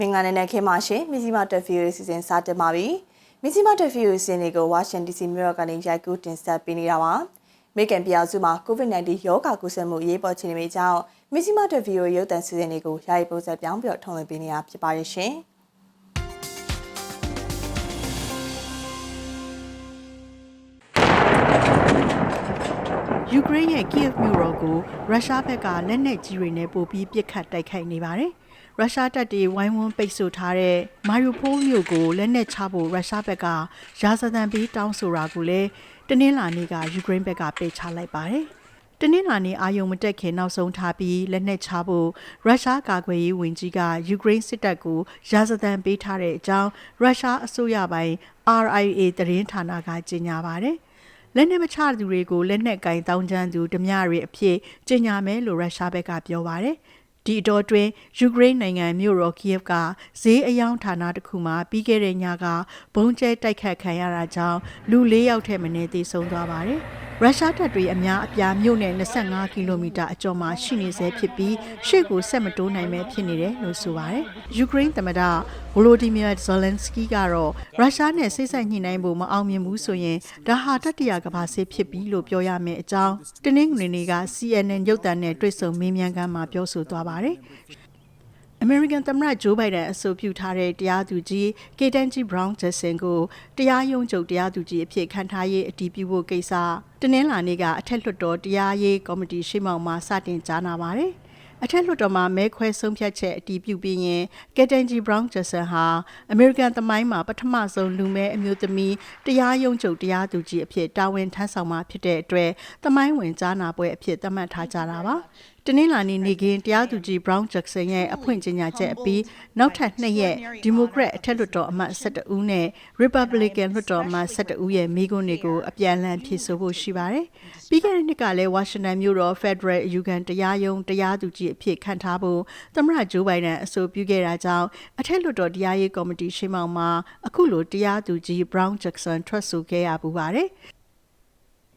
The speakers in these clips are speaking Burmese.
မင်္ဂလာနေ့ခင်ပါရှင်မြစီမတက်ဖီရိုစီစဉ်စတင်ပါပြီမြစီမတက်ဖီရိုစီစဉ်တွေကိုဝါရှင် DC မြို့တော်ကနေရိုက်ကူးတင်ဆက်ပေးနေတာပါမေကန်ပြည်အောင်စုမှာ COVID-19 ရောဂါကူးစက်မှုရေးပေါ်အခြေအနေတွေကြောင့်မြစီမတက်ဖီရိုရုပ်သံစီစဉ်တွေကိုယာယီပုံစံပြောင်းပြီးတော့ထုတ်လွှင့်ပေးနေတာဖြစ်ပါရဲ့ရှင်ယူကရိန်းရဲ့ Kiev မြို့တော်ကိုရုရှားဘက်ကလက်နက်ကြီးတွေနဲ့ပို့ပြီးပစ်ခတ်တိုက်ခိုက်နေပါတယ်။ ရုရှားတပ်တွေဝိုင်းဝန်းပိတ်ဆို့ထားတဲ့ Mariupol မြို့ကိုလက်နက်ချဖို့ရုရှားဘက်ကရာဇသံပေးတောင်းဆိုတာကိုလည်းတနင်္လာနေ့ကယူကရိန်းဘက်ကပယ်ချလိုက်ပါတယ်။တနင်္လာနေ့အာယုံမတက်ခင်နောက်ဆုံးထားပြီးလက်နက်ချဖို့ရုရှားကာကွယ်ရေးဝန်ကြီးကယူကရိန်းစစ်တပ်ကိုရာဇသံပေးထားတဲ့အကြောင်းရုရှားအစိုးရပိုင်း RIA သတင်းဌာနကကြေညာပါတယ်။လက်နက်မချသူတွေကိုလက်နက်ကင်တောင်းချမ်းသူဓမြတွေအဖြစ်ကြေညာမယ်လို့ရုရှားဘက်ကပြောပါတယ်။ ဒီအတော်တွင်ယူကရိန်းနိုင်ငံမြို့တော်ကီယက်ကဈေးအယောင်ဌာနတစ်ခုမှာပြီးခဲ့တဲ့ညကဘုံကျဲတိုက်ခတ်ခံရတာကြောင့်လူ၄ယောက်ထက်မနည်းသေဆုံးသွားပါတယ်။ရုရှားတပ်တွေအများအပြားမြို့နယ်25ကီလိုမီတာအကျော်မှာရှိနေဆဲဖြစ်ပြီးရှေ့ကိုဆက်မတိုးနိုင်ပဲဖြစ်နေတယ်လို့ဆိုပါတယ်။ယူကရိန်းသမ္မတဗလိုဒီမီယာဇယ်လန်စကီကတော့ရုရှားနဲ့စိတ်ဆက်ညှိနှိုင်းဖို့မအောင်မြင်ဘူးဆိုရင်ဒါဟာတတိယကမ္ဘာစစ်ဖြစ်ပြီလို့ပြောရမယ်အကြောင်းတနင်္ဂနွေနေ့က CNN ရုပ်သံနဲ့တွေ့ဆုံမေးမြန်းခန်းမှာပြောဆိုသွားပါတယ်။အမေရိကန်သမ္မတဂျိုးဘိုင်ဒန်အဆိုပြုထားတဲ့တရားသူကြီးကေတန်ဂျီဘရောင်းဂျက်ဆင်ကိုတရားရုံးချုပ်တရားသူကြီးအဖြစ်ခန့်ထားရေးအတည်ပြုဖို့ကိစ္စတနင်္လာနေ့ကအထက်လွှတ်တော်တရားရေးကော်မတီရှေ့မှောက်မှာစတင်ကြားနာပါတယ်။အထက်လွှတ်တော်မှာမဲခွဲဆုံးဖြတ်ချက်အတည်ပြုပြီးရင်ကက်တန်ဂျီဘရောင်းဂျက်ဆန်ဟာအမေရိကန်သမိုင်းမှာပထမဆုံးလူမဲအမျိုးသမီးတရားရုံးချုပ်တရားသူကြီးအဖြစ်တာဝန်ထမ်းဆောင်မှာဖြစ်တဲ့အတွက်သမိုင်းဝင်ကြားနာပွဲအဖြစ်သတ်မှတ်ထားကြတာပါ။ တနင်္လာနေ့နေ့ကင်းတရားသူကြီး Brown Jackson ရဲ့အဖွင့်ကြေညာချက်အပြီးနောက်ထပ်နှစ်ရက်ဒီမိုကရက်အထက်လွှတ်တော်အမတ်12ဦးနဲ့ Republican လွှတ်တော်အမတ်12ဦးရဲ့မိကွန်းတွေကိုအပြန်အလှန်ဖြည့်ဆို့ဖို့ရှိပါတယ်။ပြီးခဲ့တဲ့နှစ်ကလည်းဝါရှင်တန်မြို့တော် Federal အယူခံတရားရုံးတရားသူကြီးအဖြစ်ခန့်ထားဖို့သမ္မတဂျိုးဘိုင်ဒန်အဆိုပြုခဲ့တာကြောင့်အထက်လွှတ်တော်တရားရေးကော်မတီရှေ့မှောက်မှာအခုလိုတရားသူကြီး Brown Jackson ထွက်ဆိုခဲ့ရပူပါတယ်။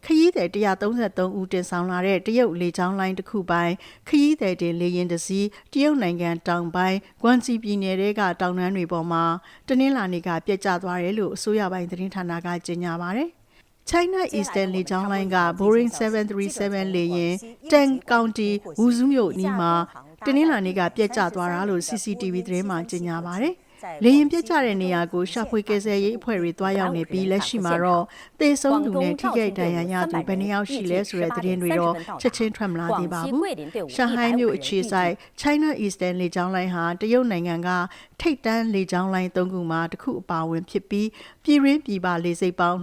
ခရီးသည်133ဦးတင်ဆောင်လာတဲ့တရုတ်လေကြောင်းလိုင်းတစ်ခုပိုင်းခရီးသည်တင်လေယာဉ်တစ်စီးတရုတ်နိုင်ငံတောင်ပိုင်းဂွမ်စီပြည်နယ်ကတောင်တန်းတွေပေါ်မှာတနင်္လာနေ့ကပြက်ကျသွားတယ်လို့အစိုးရပိုင်းသတင်းဌာနကကြေညာပါတယ်။ China Eastern လေကြောင်းလိုင်းက Boeing 737လေယာဉ်တန်ကောင်တီဝူဇူးမြို့နီးမှာတနင်္လာနေ့ကပြက်ကျသွားတာလို့ CCTV သတင်းမှကြေညာပါတယ်။ လေရင်ပြစ်ကြတဲ့နေရာကိုရှာဖွေကယ်ဆယ်ရေးအဖွဲ့တွေတွားရောက်နေပြီးလက်ရှိမှာတော့သေဆုံးသူနဲ့ထိခိုက်ဒဏ်ရာရသူဘယ်နှယောက်ရှိလဲဆိုတဲ့သတင်းတွေတော့ချက်ချင်းထွက်မလာသေးပါဘူး။ရှန်ဟိုင်းမြို့အခြေစိုက် China Eastern လေကြောင်းလိုင်းဟာတရုတ်နိုင်ငံကထိတ်တန်းလေကြောင်းလိုင်း၃ခုမှာတစ်ခုအပါအဝင်ဖြစ်ပြီးပြည်ရင်းပြည်ပလေဆိပ်ပေါင်း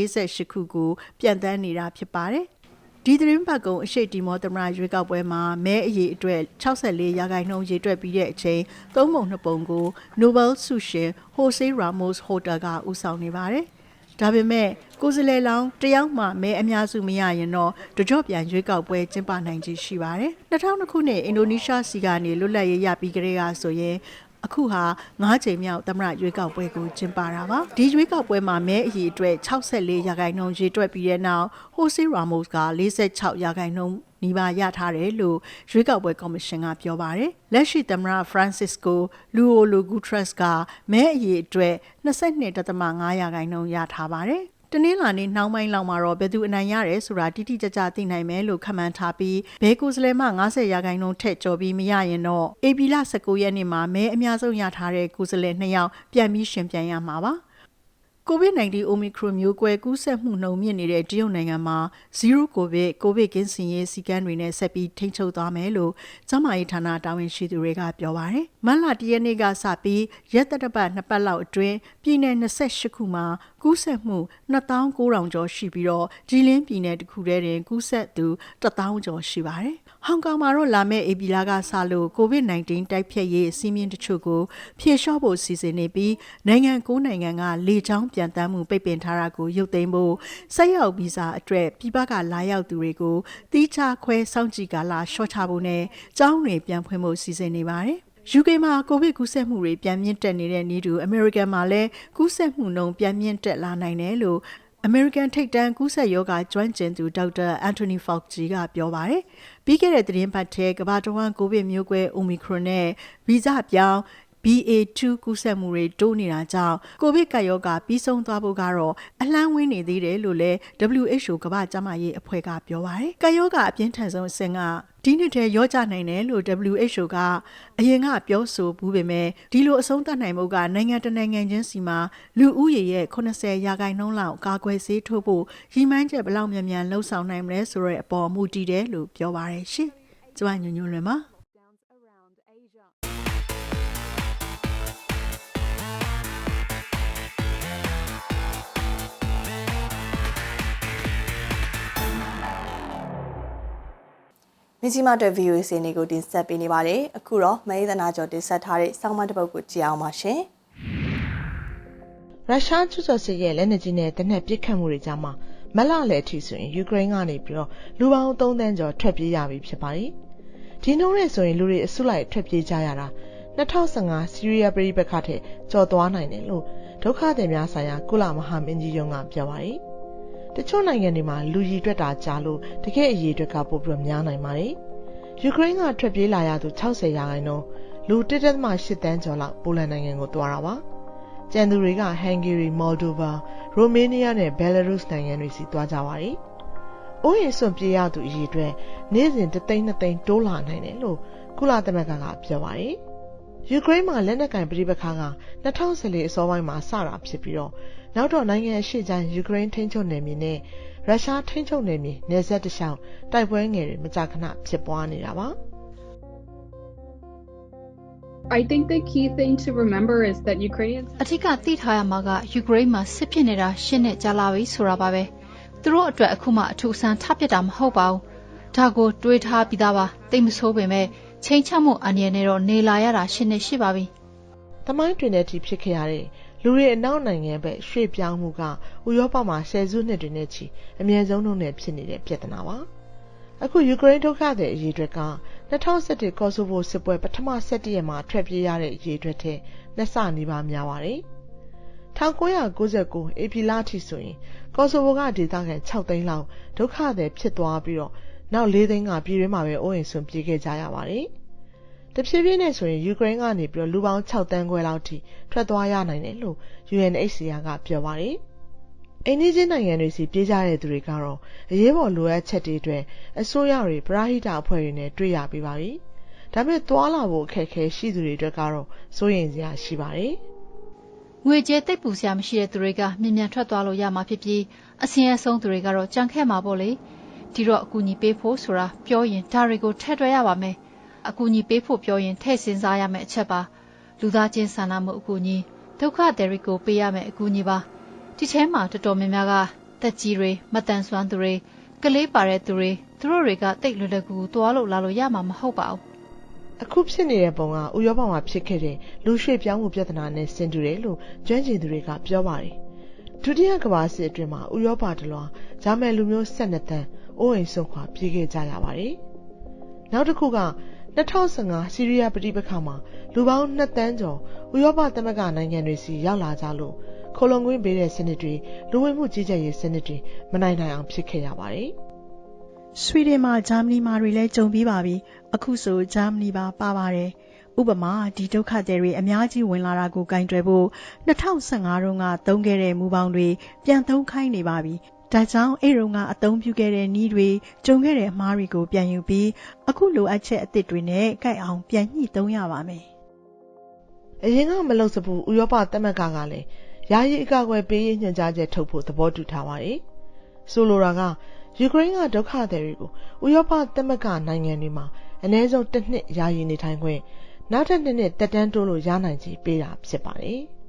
248ခုကိုပြန်တန်းနေတာဖြစ်ပါတယ်။ ဒီသတင်းပတ်ကုံအရှိတီမောသမရရွေးကောက်ပွဲမှာမဲအရေးအတွက်64ရာခိုင်နှုန်းရေတွက်ပြီးတဲ့အချိန်သုံးပုံနှစ်ပုံကို Nobel ဆုရှင် Jose Ramos Horta ကဦးဆောင်နေပါတယ်။ဒါပေမဲ့ကိုယ်စလဲလောင်းတယောက်မှမဲအများစုမရရင်တော့တကြော့ပြန်ရွေးကောက်ပွဲကျင်းပနိုင်ခြေရှိပါတယ်။2000ခုနှစ်အင်ဒိုနီးရှားစီကနေလွတ်လပ်ရေးရပြီးကြတဲ့ကဆိုရင် အခုဟာ၅ချိန်မြောက်သမရရွေးကောက်ပွဲကိုကျင်းပတာပါဒီရွေးကောက်ပွဲမှာမဲအရေအတွက်64ရာခိုင်နှုန်းရေတွက်ပြီးတဲ့နောက်ဟိုစီရာမို့စ်က46ရာခိုင်နှုန်းနီးပါးရထားတယ်လို့ရွေးကောက်ပွဲကော်မရှင်ကပြောပါတယ်လက်ရှိသမရဖရန်စစ်ကိုလူအိုလိုဂူထရက်စ်ကမဲအရေအတွက်22.5ရာခိုင်နှုန်းရထားပါတယ် တနင်္လာနေ့နှောင်းပိုင်းလောက်မှာတော့ဘယ်သူအနိုင်ရတယ်ဆိုတာတိတိကျကျသိနိုင်မယ်လို့ခန့်မှန်းထားပြီးဘဲကိုစလဲမှ90ရာခိုင်နှုန်းထက်ကျော်ပြီးမရရင်တော့အေပီလ19ရက်နေ့မှာမဲအများဆုံးရထားတဲ့ကိုစလဲ2ယောက်ပြန်ပြီးရှင်ပြန်ရမှာပါ။ COVID-19 Omicron မျိုးကွဲကူးစက်မှုနှုန်းမြင့်နေတဲ့တရုတ်နိုင်ငံမှာ Zero COVID ကိုဗစ်ကင်းစင်ရေးစည်းကမ်းတွေနဲ့ဆက်ပြီးထိန်းချုပ်သွားမယ်လို့ကျန်းမာရေးဌာနတာဝန်ရှိသူတွေကပြောပါတယ်။မတ်လ၁ရက်နေ့ကစပြီးရက်သက်တပတ်နှစ်ပတ်လောက်အတွင်းပြည်내28ခုမှာ ကူးစက်မှု2900ကျော်ရှိပြီးတော့ဂျီလင်းပြည်နယ်တစ်ခုတည်းတင်ကူးစက်သူ1000ကျော်ရှိပါတယ်။ဟောင်ကောင်မှာတော့လာမယ့်ဧပြီလကစလို့ COVID-19 တိုက်ဖျက်ရေးအစည်းအဝေးတချို့ကိုဖြေလျှော့ဖို့စီစဉ်နေပြီးနိုင်ငံ၉နိုင်ငံကလေကြောင်းပြန်တမ်းမှုပိတ်ပင်ထားတာကိုရုပ်သိမ်းဖို့ဆက်ရောက်ဗီဇာအတွက်ပြည်ပကလာရောက်သူတွေကိုတီးခြားခွဲစောင့်ကြည့်ကာလရှော့ချဖို့နဲ့ကျောင်းတွေပြန်ဖွင့်ဖို့စီစဉ်နေပါတယ်။ UK မှာကိုဗစ်ကူးစက်မှုတွေပြန်မြင့်တက်နေတဲ့နေတူအမေရိကန်မှာလည်းကူးစက်မှုနှုန်းပြန်မြင့်တက်လာနိုင်တယ်လို့ American ထိပ်တန်းကူးစက်ရောဂါကျွမ်းကျင်သူဒေါက်တာအန်တိုနီဖောက်ဂျီကပြောပါတယ်။ပြီးခဲ့တဲ့သတင်းပတ်ထဲကမ္ဘာတဝန်းကိုဗစ်မျိုးကွဲ Omicron နဲ့ဗီဇပြောင်း BA2 ကူးစက်မှုတွေတိုးနေတာကြောင့်ကိုဗစ်ကပ်ရောဂါပြီးဆုံးသွားဖို့ကတော့အလန့်ဝင်းနေသေးတယ်လို့လည်း WHO ကမ္ဘာ့ကျန်းမာရေးအဖွဲ့ကပြောပါတယ်။ကပ်ရောဂါအပြင်းထန်ဆုံးအဆင့်က ဒီနှစ်ထဲရောကြနိုင်တယ်လို့ WHO ကအရင်ကပြောဆိုဘူးပေမဲ့ဒီလိုအဆုံးသတ်နိုင်မှုကနိုင်ငံတကာနိုင်ငံချင်းစီမှာလူဦးရေရဲ့80ရာခိုင်နှုန်းလောက်ကာကွယ်ဆေးထိုးဖို့ရည်မှန်းချက်ဘယ်လောက်မြန်မြန်လှုပ်ဆောင်နိုင်မလဲဆိုတဲ့အပေါ်မူတည်တယ်လို့ပြောပါတယ်ရှင်။ကျမညွညွလွင်ပါ မြကြီးမအတွက် VOA စီနေကိုတင်ဆက်ပေးနေပါတယ်အခုတော့မအေးသနာကျော်တင်ဆက်ထားတဲ့စောင်းမတစ်ပုတ်ကိုကြည့်အောင်ပါရှင်ရုရှားကျူးကျော်စစ်ရဲ့လက်နက်ကြီးနဲ့တနက်ပစ်ခတ်မှုတွေကြားမှာမလလည်းအထိဆိုရင်ယူကရိန်းကနေပြီးတော့လူပေါင်း3သန်းကျော်ထွက်ပြေးရပြီဖြစ်ပါတယ်။ဒီနှုန်းနဲ့ဆိုရင်လူတွေအစုလိုက်ထွက်ပြေးကြရတာ2015ဆီးရီးယားပြည်ပခတ်တဲ့ကြော်သွားနိုင်တယ်လို့ဒုက္ခသည်များဆိုင်ရာကုလမဟာမင်းကြီးရုံးကပြောပါတယ်။ တချို့နိုင်ငံတွေမှာလူကြီးတွက်တာကြားလို့တကယ့်အရေးအတွက်ကပိုပြီးများနိုင်ပါတယ်။ယူကရိန်းကထွက်ပြေးလာရသူ60ရာခိုင်နှုန်းလူ1.8တန်းကျော်လောက်ပိုလန်နိုင်ငံကိုသွားတာပါ။ကျန်သူတွေကဟန်ဂေရီမော်လ်ဒိုဗာရိုမေးနီးယားနဲ့ဘယ်လာရုစ်နိုင်ငံတွေစီသွားကြပါတယ်။အိုးရင်စွန့်ပြေးရသူအရေအတွက်နေ့စဉ်တသိန်းနှစ်သိန်းတိုးလာနိုင်တယ်လို့ကုလသမဂ္ဂကပြောပါတယ်။ ယူကရိန်းမှာလက်နက်ကင်ပဋိပက္ခက2014အစောပိုင်းမှာစတာဖြစ်ပြီးတော့နောက်တော့နိုင်ငံအရှေ့ကျန်းယူကရိန်းထိန်းချုပ်နယ်မြေနဲ့ရုရှားထိန်းချုပ်နယ်မြေနယ်စပ်တစ်လျှောက်တိုက်ပွဲငယ်တွေမကြာခဏဖြစ်ပွားနေတာပါ။ I think the key thing to remember is that Ukrainians အထက်ကသိထားရမှာကယူကရိန်းမှာစစ်ဖြစ်နေတာရှင်းနဲ့ကြာလာပြီဆိုတာပါပဲသူတို့အတွက်အခုမှအထူးအဆန်းထပ်ပြစ်တာမဟုတ်ပါဘူးဒါကိုတွေးထားပြီးသားပါတိတ်မဆိုးပေမဲ့ ချိန်ချမှုအန္တရာယ်နဲ့တော့နေလာရတာရှင်းနေရှိပါပြီ။သမိုင်းတွင်တဲ့အထိဖြစ်ခဲ့ရတဲ့လူတွေအနောက်နိုင်ငံဘက်ရွှေ့ပြောင်းမှုကဥရောပမှာဆယ်စုနှစ်တွေနဲ့ချီအမြင့်ဆုံးနှုန်းနဲ့ဖြစ်နေတဲ့ပြဿနာပါ။အခုယူကရိန်းဒုက္ခသည်အရေးအတွက်က2017ကော်ဆိုဗိုစစ်ပွဲပထမ17ရက်မှာထွက်ပြေးရတဲ့အရေးအတွက်ထက်နှစ်ဆနီးပါးများပါတယ်။1999ဧပြီလအထိဆိုရင်ကော်ဆိုဗိုကဒေသခံ6သိန်းလောက်ဒုက္ခသည်ဖြစ်သွားပြီးတော့ နောက်4သိန်းကပြည်တွင်းမှာပဲအိုးအိမ်ဆွန့်ပြေးခဲ့ကြရပါတယ်။တဖြည်းဖြည်းနဲ့ဆိုရင်ယူကရိန်းကနေပြီးတော့လူပေါင်း6တန်းခွဲလောက်ထိထွက်သွားရနိုင်တယ်လို့ UNHCR ကပြောပါတယ်။အိန္ဒိချင်းနိုင်ငံတွေစီပြေးကြတဲ့သူတွေကတော့အရေးပေါ်လိုအပ်ချက်တွေအတွက်အစိုးရတွေပရဟိတအဖွဲ့တွေနဲ့တွေ့ရပြီးပါပြီ။ဒါပေမဲ့သွားလာဖို့အခက်အခဲရှိသူတွေအတွက်ကတော့စိုးရိမ်စရာရှိပါတယ်။ငွေကြေးတိတ်ပူစရာမရှိတဲ့သူတွေကမြင်မြန်ထွက်သွားလို့ရမှာဖြစ်ပြီးအစင်းအဆုံးသူတွေကတော့ကြံခဲ့မှာပေါ့လေ ဒီတော့အကူအညီပေးဖို့ဆိုတာပြောရင်ဒါတွေကိုထည့်တွက်ရပါမယ်အကူအညီပေးဖို့ပြောရင်ထည့်စဉ်းစားရမယ့်အချက်ပါလူသားချင်းစာနာမှုအကူအညီဒုက္ခသည်တွေကိုပေးရမယ့်အကူအညီပါဒီထဲမှာတော်တော်များများကတက်ကြီးတွေမတန်ဆွမ်းသူတွေကလေးပါတဲ့သူတွေသူတို့တွေကတိတ်လွယ်လွယ်ကူကူသွားလို့လာလို့ရမှာမဟုတ်ပါဘူးအခုဖြစ်နေတဲ့ပုံကဥရောပမှာဖြစ်ခဲ့တဲ့လူရွှေ့ပြောင်းမှုပြဿနာနဲ့ဆင်တူတယ်လို့ကျွမ်းကျင်သူတွေကပြောပါတယ်။ဒုတိယကမ္ဘာစစ်အတွင်းမှာဥရောပတလွှာဂျာမန်လူမျိုး12တန်း အိုးအိမ်ဆွန့်ခွာပြေးခဲ့ကြရပါတယ်။နောက်တစ်ခုက2015ဆီးရီးယားပြည်ပခါမှာလူပေါင်း2တန်းကျော်ဥရောပသမဂ္ဂနိုင်ငံတွေစီရောက်လာကြလို့ခိုလုံငွေပေးတဲ့စနစ်တွေလူဝင်မှုကြီးကြပ်ရေးစနစ်တွေမနိုင်နိုင်အောင်ဖြစ်ခဲ့ရပါတယ်။ဆွီဒင်မှာဂျာမနီမှာတွေလည်းကြုံပြီးပါပြီအခုဆိုဂျာမနီပါပါပါတယ်ဥပမာဒီဒုက္ခသည်တွေအများကြီးဝင်လာတာကိုကင်တွယ်ဖို့2015တုန်းကသုံးခဲ့တဲ့မူပေါင်းတွေပြန်သုံးခိုင်းနေပါပြီ ဒါကြောင့်အဲ့တုန်းကအသုံးပြုခဲ့တဲ့နှီးတွေကြုံခဲ့တဲ့အမှားတွေကိုပြန်ယူပြီးအခုလိုအပ်ချက်အသစ်တွေနဲ့ကြိုက်အောင်ပြန်ညှိသုံးရပါမယ်အရင်ကမလုပ်စဘူးဥရောပသမဂ္ဂကလည်းယာယီအကာအကွယ်ပေးရေးညွှန်ကြားချက်ထုတ်ဖို့သဘောတူထားပါတယ်။ဆိုလိုတာကယူကရိန်းကဒုက္ခသည်တွေကိုဥရောပသမဂ္ဂနိုင်ငံတွေမှာအနည်းဆုံးတစ်နှစ်ယာယီနေထိုင်ခွင့်နောက်ထပ်နှစ်နှစ်တက်တန်းတိုးလို့ရနိုင်ချေပေးတာဖြစ်ပါတယ်။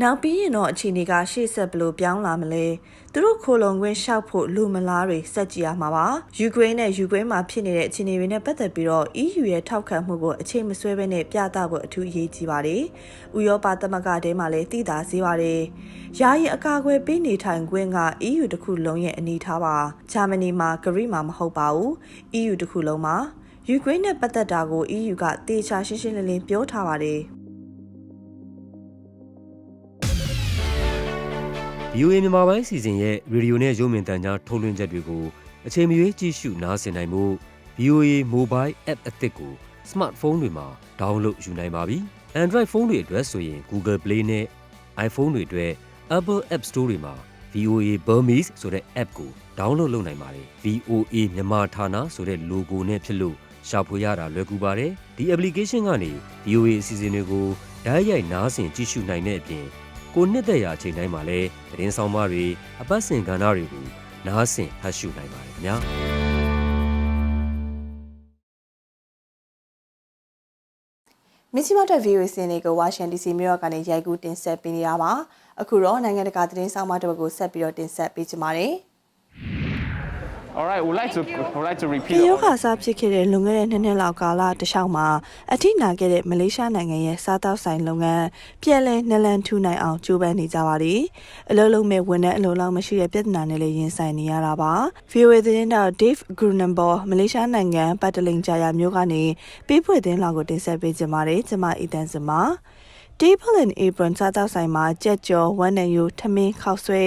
နောက်ပြီးရင်တော့အခြေအနေကရှေ့ဆက်ဘလို့ပြောင်းလာမလဲသူတို့ခိုလုံခွင့်ရှောက်ဖို့လူမလားတွေစက်ကြည့်ရမှာပါယူကရိန်းနဲ့ယူကရိန်းမှာဖြစ်နေတဲ့အခြေအနေတွေနဲ့ပတ်သက်ပြီးတော့ EU ရဲ့ထောက်ခံမှုကိုအချိန်မဆွဲဘဲနဲ့ပြသဖို့အထူးအရေးကြီးပါတယ်ဥရောပသမဂ္ဂထဲမှာလည်းတည်တာစေပါတယ်ယာယီအကာအကွယ်ပေးနေထိုင်ခွင့်က EU တစ်ခုလုံးရဲ့အနေထားပါဂျာမနီမှာဂရိမှာမဟုတ်ပါဘူး EU တစ်ခုလုံးမှာယူကရိန်းနဲ့ပတ်သက်တာကို EU ကတေချာရှင်းရှင်းလင်းလင်းပြောထားပါတယ် VOA မြန်မာပိုင်းစီစဉ်ရဲ့ရေဒီယိုနဲ့ရုပ်မြင်သံကြားထုတ်လွှင့်ချက်တွေကိုအချိန်မရွေးကြည့်ရှုနားဆင်နိုင်မှု VOA Mobile App အသစ်ကိုစ smartphone တွေမှာ download ယူနိုင်ပါပြီ။ Android ဖုန်းတွေအတွက်ဆိုရင် Google Play နဲ့ iPhone တွေအတွက် Apple App Store တွေမှာ VOA Burmese ဆိုတဲ့ app ကို download လုပ်နိုင်ပါတယ်။ VOA မြန်မာဌာနဆိုတဲ့ logo နဲ့ဖြစ်လို့ရှာဖွေရတာလွယ်ကူပါတယ်။ဒီ application ကနေ VOA အစီအစဉ်တွေကိုဓာတ်ရိုက်နားဆင်ကြည့်ရှုနိုင်တဲ့အပြင် ကိုနှစ်သက်ရာအချိန်တိုင်းမှာလည်းသတင်းဆောင်မတွေအပတ်စဉ်ကဏ္ဍတွေကိုနားဆင်ဖတ်ရှုနိုင်ပါတယ်ခင်ဗျာ။မင်းစီမတက် VOA စင်တွေကိုဝါရှင် DC မြို့ကနေရိုက်ကူးတင်ဆက်ပေးနေတာပါအခုတော့နိုင်ငံတကာသတင်းဆောင်မတစ်ပုဒ်ကိုဆက်ပြီးတော့တင်ဆက်ပေးချင်ပါတယ် All right, we'd like to we'd like to ဒီ repeat. ယောဂါစားဖြစ်ခဲ့တဲ့လွန်ခဲ့တဲ့နှစ်နှစ်လောက်ကာလတစ်လျှောက်မှာအထိနာခဲ့တဲ့မလေးရှားနိုင်ငံရဲ့စားတောက်ဆိုင်လုပ်ငန်းပြည်လဲနလန်ထူနိုင်အောင်ကြိုးပမ်းနေကြပါတယ်။အလုံးလုံးမဲ့ဝန်ထမ်းအလုံးလောက်မရှိတဲ့ပြဿနာနဲ့လည်းရင်ဆိုင်နေရတာပါ။ VOA သတင်းတောက် Dave Grunenborg မလေးရှားနိုင်ငံပတ်တလင်ဂျာယာမြို့ကနေပေးဖွေသတင်းလောက်ကိုတင်ဆက်ပေးကြပါမယ်။ကျွန်မအီတန်စင်ပါ။ Table and Apron စားတောက်ဆိုင်မှာကြက်ကြော်ဝမ်းနံယိုထမင်းခောက်ဆွဲ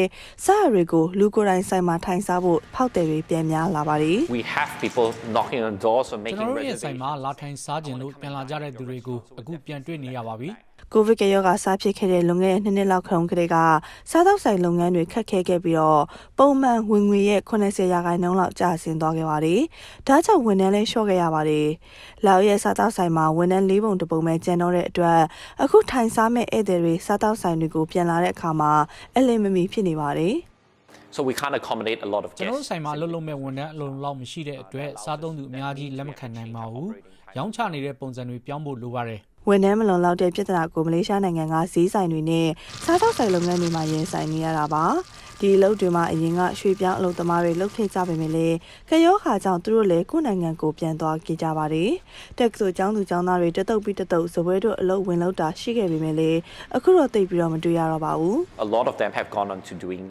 စားရတွေကိုလူကိုယ်တိုင်ဆိုင်မှာထိုင်စားဖို့ဖောက်တယ်တွေပြန်များလာပါတယ် We have people knocking on doors or ကျွန် making တော်တို့ရဲ့ဆိုင် reservations. မှာလာထိုင်စားခြင်းလို့ပြန်လာကြတဲ့သူတွေကိုအခုပြန်တွေ့နေရပါပြီ ကိုဗစ်ကရောဂါစဖြစ်ခဲ့တဲ့လွန်ခဲ့တဲ့နှစ်နှစ်လောက်ခန့်ကလေးကစားတောက်ဆိုင်လုပ်ငန်းတွေခက်ခဲခဲ့ပြီးတော့ပုံမှန်ဝင်ငွေရဲ့80ရာခိုင်နှုန်းလောက်ကျဆင်းသွားခဲ့ပါတယ်။ဒါကြောင့်ဝန်ထမ်းလည်းလျှော့ခဲ့ရပါတယ်။လောက်ရဲ့စားတောက်ဆိုင်မှာဝန်ထမ်း၄ပုံတစ်ပုံပဲကျန်တော့တဲ့အတွက်အခုထိုင်စားမဲ့ဧည့်သည်တွေစားတောက်ဆိုင်တွေကိုပြန်လာတဲ့အခါမှာအလင်းမမီဖြစ်နေပါတယ်။ So we can't accommodate a lot of ကျွန်တော်တို့ guests. ဆိုင်မှာအလုပ်လုပ်မဲ့ဝန်ထမ်းအလုံးလောက်မရှိတဲ့အတွက်စားသုံးသူအများကြီးလက်မခံနိုင်ပါဘူးရောင်းချနေတဲ့ပုံစံတွေပြောင်းဖို့လိုပါတယ် ဝန်ထမ်းမလုံလောက်တဲ့ပြဿနာကိုမလေးရှားနိုင်ငံကဈေးဆိုင်တွေနဲ့စားတောက်ဆိုင်လုပ်ငန်းတွေမှာရင်ဆိုင်နေရတာပါဒီအလုပ်တွေမှာအရင်ကရွှေပြောင်းအလုပ်သမားတွေလုပ်ခဲ့ကြပေမဲ့လည်းကရောခါကြောင့်သူတို့လည်းကိုယ့်နိုင်ငံကိုပြန်သွားကြကြပါတယ်တက်ကဆိုចောင်းသူចောင်းသားတွေတက်တုတ်ပြီးတက်တုတ်ဇပွဲတို့အလုပ်ဝင်လုပ်တာရှိခဲ့ပေမဲ့လည်းအခုတော့တိတ်ပြီးတော့မတွေ့ရတော့ပါဘူး A lot of them have gone on to doing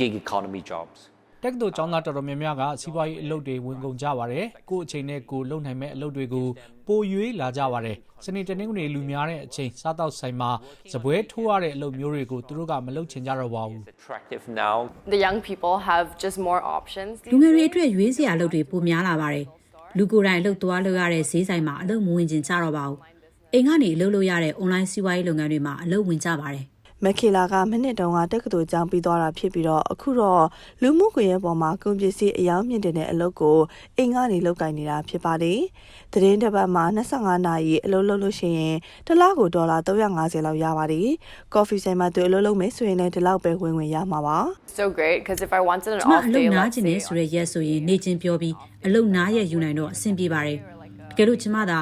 gig economy jobs. တက္ကသိုလ်ကျောင်းသားတော်တော်များများကစီးပွားရေးအလုပ်တွေဝင်ကုန်ကြပါတယ်ကိုယ့်အချိန်နဲ့ကိုယ်လုပ်နိုင်မဲ့အလုပ်တွေကိုပိုရွေးလာကြပါတယ်စနေတနင်္ဂနွေလူများတဲ့အချိန်စားတော့ဆိုင်မှာစပွဲထိုးရတဲ့အလုပ်မျိုးတွေကိုသူတို့ကမလုပ်ချင်ကြတော့ပါဘူး Attractive now. the young people have just more options. လူငယ်တွေအတွက်ရွေးစရာအလုပ်တွေပိုများလာပါတယ်။လူကိုယ်တိုင်အလုပ်သွားလုပ်ရတဲ့ဈေးဆိုင်မှာအလုပ်မဝင်ကျင်ကြတော့ပါဘူး။အိမ်ကနေအလုပ်လုပ်ရတဲ့ online စီးပွားရေးလုပ်ငန်းတွေမှာအလုပ်ဝင်ကြပါတယ်။ မက်ခေလာကမိနစ်တုန်းကတက္ကသိုလ်ကျောင်းပြီးသွားတာဖြစ်ပြီးတော့အခုတော့လူမှုကွန်ရက်ပေါ်မှာကုန်ပစ္စည်းအယောင်မြင့်တင်တဲ့အလုပ်ကိုအိမ်ကနေလုပ်ကိုင်နေတာဖြစ်ပါတယ်။သတင်းတစ်ပတ်မှာ25နာရီအလုပ်လုပ်လို့ရှိရင်တစ်လကိုဒေါ်လာ350လောက်ရပါတယ်။ coffee ဆိုင်မှာသူအလုပ်လုပ်မယ်ဆိုရင်လည်းဒီလောက်ပဲဝင်ဝင်ရမှာပါ။ So great because if I wanted an ကျမ off အလုပ် day, နား let's ကျင်နေ say, ဆိုတဲ့ရက်ဆိုရင်နေချင်းပြောပြီးအလုပ်နားရက်ယူနိုင်တော့အဆင်ပြေပါတယ်။တကယ်လို့ကျမသာ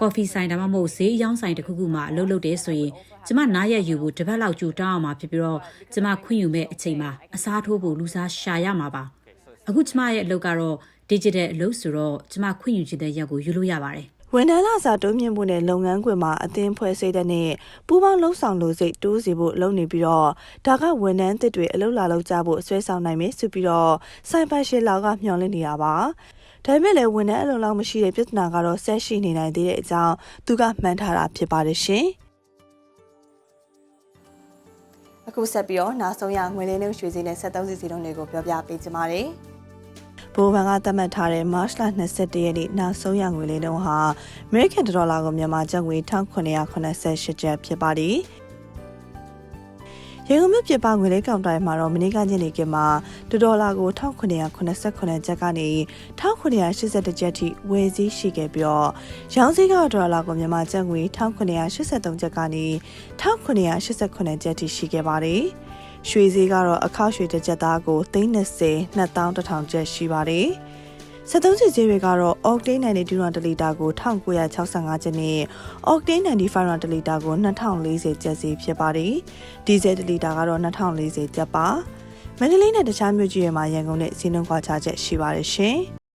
ကော်ဖီဆိုင်ဒါမှမဟုတ်ဈေးအယောင်းဆိုင်တစ်ခုခုမှာအလုပ်လုပ်တယ်ဆိုရင်ကျမနားရက်ယူဖို့တစ်ပတ်လောက်ကြိုတောင်းအောင်မှာဖြစ်ပြီးတော့ကျမခွင့်ယူမဲ့အချိန်မှာအစားထိုးဖို့လူစားရှာရမှာပါ။အခုကျမရဲ့အလုပ်ကတော့ digital အလုပ်ဆိုတော့ကျမခွင့်ယူချင်တဲ့ရက်ကိုယူလို့ရပါတယ်။ဝန်ထမ်းလာစာတိုးမြင့်ဖို့နဲ့လုပ်ငန်းခွင်မှာအသင်းဖွဲ့စိတ်တဲ့နဲ့ပူးပေါင်းလှုပ်ဆောင်လို့စိတ်တိုးစီဖို့လုပ်နေပြီးတော့ဒါကဝန်ထမ်းတစ်တွေအလုပ်လာလုပ်ကြဖို့ဆွဲဆောင်နိုင်မယ်ဆိုပြီးတော့စိုင်ပါရှေလောက် ကမျှော်လင့်နေတာပါ ဒါပေမဲ့လည်းဝန်ထမ်းအလုပ်လောက်မရှိတဲ့ပြဿနာကတော့ဆက်ရှိနေနိုင်သေးတဲ့အကြောင်းသူကမှန်းထားတာဖြစ်ပါတယ်ရှင်အခုဆက်ပြီးတော့နောက်ဆုံးရငွေလေးနှုန်းရွှေစည်းနဲ့73စီစီလုံးတွေကိုပြောပြပေးကြပါမယ်ဘိုးဘန်ကသတ်မှတ်ထားတဲ့ March လ22ရက်နေ့နောက်ဆုံးရငွေလေးနှုန်းဟာ American ဒေါ်လာကိုမြန်မာကျပ်ငွေ1988ကျပ်ဖြစ်ပါတယ်။ ရန်ကုန်မြို့ပြည်ပငွေလေးကောင်တိုင်းမှာတော့မနေ့ကညနေခင်းမှာဒေါ်လာကို1989ကျပ်ကနေ1982ကျပ်ထိဝယ်စည်းရှိခဲ့ပြီးတော့ရောင်းစည်းကဒေါ်လာကိုမြန်မာကျပ်ငွေ1983ကျပ်ကနေ1989ကျပ်ထိရှိခဲ့ပါတယ်။ရွှေစည်းကတော့အခောက်ရွှေတစ်ကျပ်သားကို330 2100ကျပ်ရှိပါတယ်။ 73စီဈေးတွေကတော့ Octane 92ရန်တလီတာကို1965ကျပ်နဲ့ Octane 95ရန်တလီတာကို2040ကျပ်စီဖြစ်ပါတယ်။ဒီဇယ်တလီတာကတော့2040ကျပ်ပါ။မန္တလေးနဲ့တခြားမြို့ကြီးတွေမှာရန်ကုန်နဲ့စီးနှုန်းခွာခြားချက်ရှိပါတယ်ရှင်။